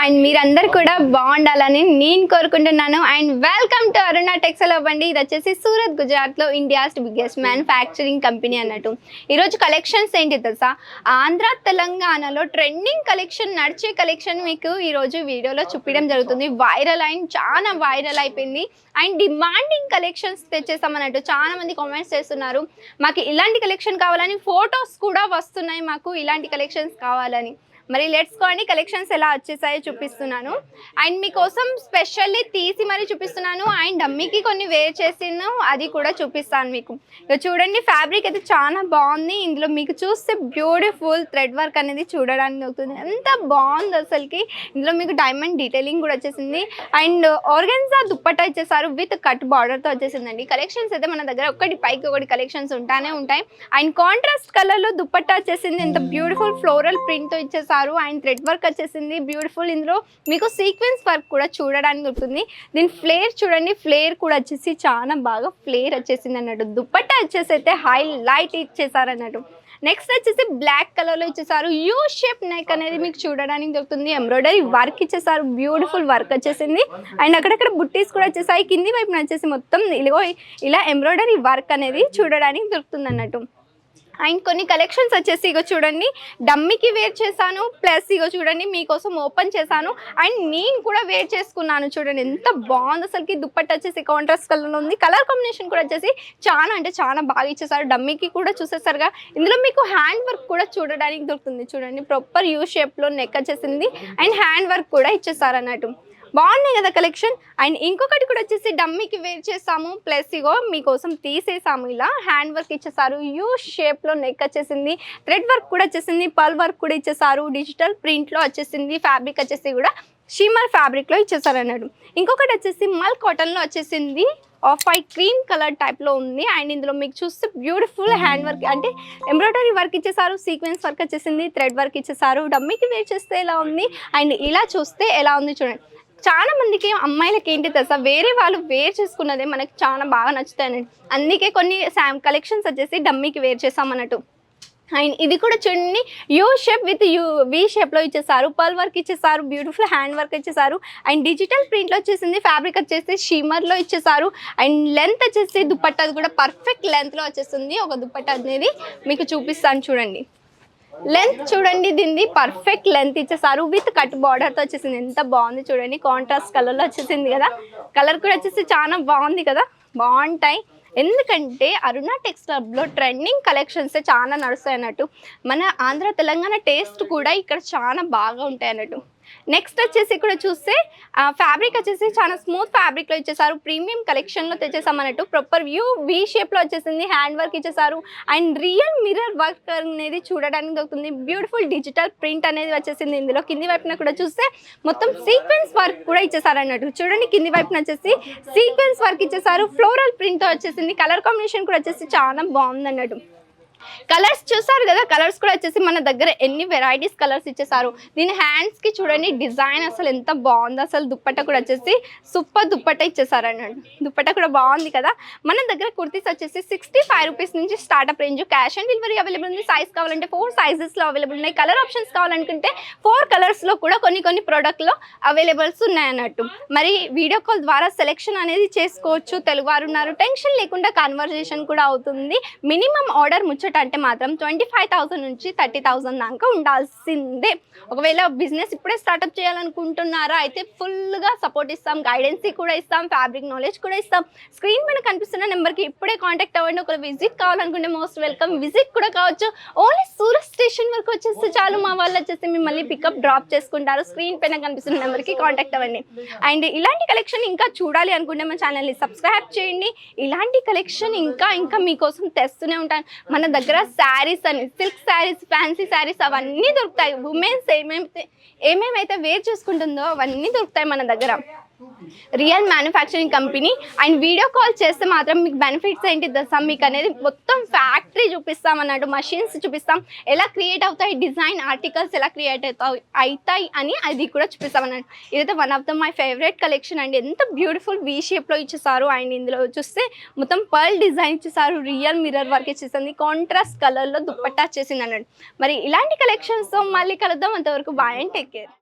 And మీరందరూ కూడా బాగుండాలని నేను కోరుకుంటున్నాను. And welcome to Aruna textile అవ్వండి ఇది వచ్చేసి సూరత్ గుజరాత్లో ఇండియాస్ బిగ్గెస్ట్ మ్యానుఫ్యాక్చరింగ్ కంపెనీ అన్నట్టు. ఈరోజు కలెక్షన్స్ ఏంటి తెలుసా? ఆంధ్ర తెలంగాణలో ట్రెండింగ్ కలెక్షన్ నడిచే కలెక్షన్ మీకు ఈరోజు వీడియోలో చూపించడం జరుగుతుంది. వైరల్ అండ్ చాలా వైరల్ అయిపోయింది. అండ్ డిమాండింగ్ కలెక్షన్స్ తెచ్చేసామన్నట్టు చాలా మంది కామెంట్స్ చేస్తున్నారు. మాకు ఇలాంటి కలెక్షన్ కావాలని ఫొటోస్ కూడా వస్తున్నాయి మాకు ఇలాంటి కలెక్షన్స్ కావాలని. మరి లెట్స్ కోండి కలెక్షన్స్ ఎలా వచ్చేసాయో చూపిస్తున్నాను. అండ్ మీకోసం స్పెషల్లీ తీసి మరి చూపిస్తున్నాను. అండ్ డమ్మీకి కొన్ని వేర్ చేసిన అది కూడా చూపిస్తాను మీకు. ఇక చూడండి ఫ్యాబ్రిక్ అయితే చాలా బాగుంది. ఇందులో మీకు చూస్తే బ్యూటిఫుల్ థ్రెడ్ వర్క్ అనేది చూడడానికి అవుతుంది. ఎంత బాగుంది అసలుకి. ఇందులో మీకు డైమండ్ డీటెయిలింగ్ కూడా వచ్చేసింది. అండ్ ఆర్గన్జా దుప్పట్టా ఇచ్చేసారు విత్ కట్ బార్డర్తో వచ్చేసిందండి. కలెక్షన్స్ అయితే మన దగ్గర ఒకటి పైకి ఒకటి కలెక్షన్స్ ఉంటానే ఉంటాయి. అండ్ కాంట్రాస్ట్ కలర్లో దుప్పట్టా వచ్చేసింది. ఎంత బ్యూటిఫుల్ ఫ్లోరల్ ప్రింట్తో ఇచ్చేసారు. అండ్ థ్రెడ్ వర్క్ వచ్చేసింది. బ్యూటిఫుల్ ఇందులో. మీకు సీక్వెన్స్ వర్క్ కూడా చూడడానికి దొరుకుతుంది. దీని ఫ్లేర్ చూడండి. ఫ్లేర్ కూడా వచ్చేసి చాలా బాగా ఫ్లేర్ వచ్చేసింది అన్నట్టు. దుప్పట్టా వచ్చేసి అయితే హైలైట్ ఇచ్చేసారు అన్నట్టు నెక్స్ట్ వచ్చేసి బ్లాక్ కలర్లో ఇచ్చేసారు. యూ షేప్ నెక్ అనేది మీకు చూడడానికి దొరుకుతుంది. ఎంబ్రాయిడరీ వర్క్ ఇచ్చేసారు. బ్యూటిఫుల్ వర్క్ వచ్చేసింది. అండ్ అక్కడక్కడ బుట్టీస్ కూడా వచ్చేసాయి. కింది వైపున వచ్చేసి మొత్తం ఇలా ఎంబ్రాయిడరీ వర్క్ అనేది చూడడానికి దొరుకుతుంది అన్నట్టు. అండ్ కొన్ని కలెక్షన్స్ వచ్చేసి ఇగో చూడండి. డమ్మికి వేర్ చేశాను ప్లస్ ఇగో చూడండి మీకోసం ఓపెన్ చేశాను. అండ్ నేను కూడా వేర్ చేసుకున్నాను చూడండి. ఎంత బాగుంది అసలుకి. దుప్పట్ వచ్చేసి కాంట్రాస్ట్ కలర్ ఉంది. కలర్ కాంబినేషన్ కూడా వచ్చేసి చాలా అంటే చాలా బాగా ఇచ్చేసారు. డమ్మికి కూడా చూసేసారుగా ఇందులో మీకు హ్యాండ్ వర్క్ కూడా చూడడానికి దొరుకుతుంది చూడండి. ప్రాపర్ యూ షేప్లో నెక్ వచ్చేసింది. అండ్ హ్యాండ్ వర్క్ కూడా ఇచ్చేసారు అన్నట్టు బాగున్నాయి కదా కలెక్షన్. అండ్ ఇంకొకటి కూడా వచ్చేసి డమ్మీకి వేర్ చేసాము. ప్లస్ ఇగో మీకోసం తీసేసాము ఇలా. హ్యాండ్ వర్క్ ఇచ్చేసారు. యూ షేప్లో నెక్ వచ్చేసింది. థ్రెడ్ వర్క్ కూడా వచ్చేసింది. పల్ వర్క్ కూడా ఇచ్చేసారు. డిజిటల్ ప్రింట్లో వచ్చేసింది. ఫ్యాబ్రిక్ వచ్చేసి కూడా షీమర్ ఫ్యాబ్రిక్లో ఇచ్చేసారు అన్నాడు. ఇంకొకటి వచ్చేసి మల్ కాటన్లో వచ్చేసింది. ఆఫ్ వైట్ క్రీమ్ కలర్ టైప్లో ఉంది. అండ్ ఇందులో మీకు చూస్తే బ్యూటిఫుల్ హ్యాండ్ వర్క్ అంటే ఎంబ్రాయిడరీ వర్క్ ఇచ్చేసారు. సీక్వెన్స్ వర్క్ వచ్చేసింది. థ్రెడ్ వర్క్ ఇచ్చేసారు. డమ్మీకి వేర్ చేస్తే ఎలా ఉంది? అండ్ ఇలా చూస్తే ఎలా ఉంది చూడండి. చాలా మందికి అమ్మాయిలకి ఏంటి తెలుసా? వేరే వాళ్ళు వేర్ చేసుకున్నదే మనకి చాలా బాగా నచ్చుతాయి అందుకే కొన్ని శామ్ కలెక్షన్స్ వచ్చేసి డమ్మీకి వేర్ చేసాం అన్నట్టు అండ్ ఇది కూడా చూడండి U shape with U V షేప్లో ఇచ్చేసారు. పల్ వర్క్ ఇచ్చేసారు బ్యూటిఫుల్ హ్యాండ్ వర్క్ ఇచ్చేసారు. అండ్ డిజిటల్ ప్రింట్లో వచ్చేసింది ఫ్యాబ్రిక్ వచ్చేసి షీమర్లో ఇచ్చేసారు. అండ్ లెంత్ వచ్చేసి దుప్పట్ట కూడా పర్ఫెక్ట్ లెంత్లో వచ్చేస్తుంది. ఒక దుప్పట్ట అనేది మీకు చూపిస్తాను చూడండి. లెంత్ చూడండి దీన్ని పర్ఫెక్ట్ లెంత్ ఇచ్చేసారు. విత్ కట్ బార్డర్తో వచ్చేసింది. ఎంత బాగుంది చూడండి. కాంట్రాస్ట్ కలర్లో వచ్చేసింది కదా. కలర్ కూడా వచ్చేసి చాలా బాగుంది కదా. బాగుంటాయి. ఎందుకంటే అరుణ టెక్స్టైల్లో ట్రెండింగ్ కలెక్షన్స్ చాలా నడుస్తాయి అన్నట్టు. మన ఆంధ్ర తెలంగాణ టేస్ట్ కూడా ఇక్కడ చాలా బాగా ఉంటాయి అన్నట్టు. నెక్స్ట్ వచ్చేసి ఇక్కడ చూస్తే ఫ్యాబ్రిక్ వచ్చేసి చాలా స్మూత్ ఫ్యాబ్రిక్లో ఇచ్చేసారు. ప్రీమియం కలెక్షన్లో తెచ్చేసామన్నట్టు ప్రాపర్ వ్యూ వీ షేప్లో వచ్చేసింది హ్యాండ్ వర్క్ ఇచ్చేసారు. అండ్ రియల్ మిర్రర్ వర్క్ అనేది చూడడానికి దొరుకుతుంది. బ్యూటిఫుల్ డిజిటల్ ప్రింట్ అనేది వచ్చేసింది ఇందులో. కింది వైపున కూడా చూస్తే మొత్తం సీక్వెన్స్ వర్క్ కూడా ఇచ్చేసారు అన్నట్టు. చూడండి కింది వైపున వచ్చేసి సీక్వెన్స్ వర్క్ ఇచ్చేసారు. ఫ్లోరల్ ప్రింట్తో వచ్చేసింది. కలర్ కాంబినేషన్ కూడా వచ్చేసి చాలా బాగుంది అన్నట్టు కలర్స్ చూసారు కదా? కలర్స్ కూడా వచ్చేసి మన దగ్గర ఎన్ని వెరైటీస్ కలర్స్ ఇచ్చేసారు? దీని హ్యాండ్స్కి చూడండి డిజైన్ అసలు ఎంత బాగుందో. అసలు దుప్పట్ట కూడా వచ్చేసి సూపర్ దుప్పట్ట ఇచ్చేసారు దుప్పట్ట కూడా బాగుంది కదా? మన దగ్గర కుర్తీస్ వచ్చేసి సిక్స్టీ ఫైవ్ రూపీస్ నుంచి startup range cash on delivery available ఉంది. సైజ్ కావాలంటే ఫోర్ సైజెస్లో అవైలబుల్ ఉన్నాయి. కలర్ ఆప్షన్స్ కావాలనుకుంటే ఫోర్ కలర్స్లో కూడా కొన్ని కొన్ని ప్రోడక్ట్లో అవైలబుల్స్ ఉన్నాయన్నట్టు మరి వీడియో కాల్ ద్వారా సెలెక్షన్ అనేది చేసుకోవచ్చు. తెలుగు వారు ఉన్నారు. టెన్షన్ లేకుండా కన్వర్జేషన్ కూడా అవుతుంది. మినిమం ఆర్డర్ ముచ్చట అంటే మాత్రం ట్వంటీ ఫైవ్ థౌసండ్ నుంచి థర్టీ థౌసండ్ దాకా ఉండాల్సిందే. ఒకవేళ బిజినెస్ ఇప్పుడే స్టార్ట్అప్ చేయాలనుకుంటున్నారా అయితే ఫుల్గా సపోర్ట్ ఇస్తాం గైడెన్సీ కూడా ఇస్తాం ఫ్యాబ్రిక్ నాలెడ్జ్ కూడా ఇస్తాం. స్క్రీన్ మీద కనిపిస్తున్న నెంబర్కి ఇప్పుడే కాంటాక్ట్ అవ్వండి. ఒకవేళ విజిట్ కావాలనుకుంటే మోస్ట్ వెల్కమ్ విజిట్ కూడా కావచ్చు. ఓన్లీ సూరత్ స్టేషన్ వరకు వచ్చేస్తే చాలు. మా వాళ్ళు వచ్చేసి మిమ్మల్ని పికప్ డ్రాప్ చేసుకుంటారు. స్క్రీన్ పైన కనిపిస్తున్న నెంబర్కి కాంటాక్ట్ అవ్వండి. అండ్ ఇలాంటి కలెక్షన్ ఇంకా చూడాలి అనుకుంటే మా ఛానల్ని సబ్స్క్రైబ్ చేయండి. ఇలాంటి కలెక్షన్ ఇంకా ఇంకా మీకోసం తెస్తూనే ఉంటాను. మన దగ్గర శారీస్ అని సిల్క్ శారీస్ ఫ్యాన్సీ శారీస్ అవన్నీ దొరుకుతాయి. ఉమెన్స్ ఏమేమి ఏమేమైతే వేర్ చేసుకుంటుందో అవన్నీ దొరుకుతాయి మన దగ్గర. Real manufacturing company. And video call చేస్తే మాత్రం మీకు బెనిఫిట్స్ ఏంటి దసా మీకు అనేది మొత్తం ఫ్యాక్టరీ చూపిస్తాం అన్నట్టు మషిన్స్ చూపిస్తాం. ఎలా క్రియేట్ అవుతాయి డిజైన్ ఆర్టికల్స్ ఎలా క్రియేట్ అవుతాయి అవుతాయి అని అది కూడా చూపిస్తాం అన్నట్టు ఇదైతే one of the my favourite collection అండి. ఎంత బ్యూటిఫుల్ వీ షేప్లో ఇచ్చేసారు. అండ్ ఇందులో చూస్తే మొత్తం పర్ల్ డిజైన్ ఇచ్చేసారు. రియల్ మిర్రర్ వర్క్ ఇచ్చేసింది. కాంట్రాస్ట్ కలర్లో దుప్పట్టా చేసింది అన్నట్టు. మరి ఇలాంటి కలెక్షన్స్తో మళ్ళీ కలుద్దాం. అంతవరకు బాయ్ అండ్ టేక్ కేర్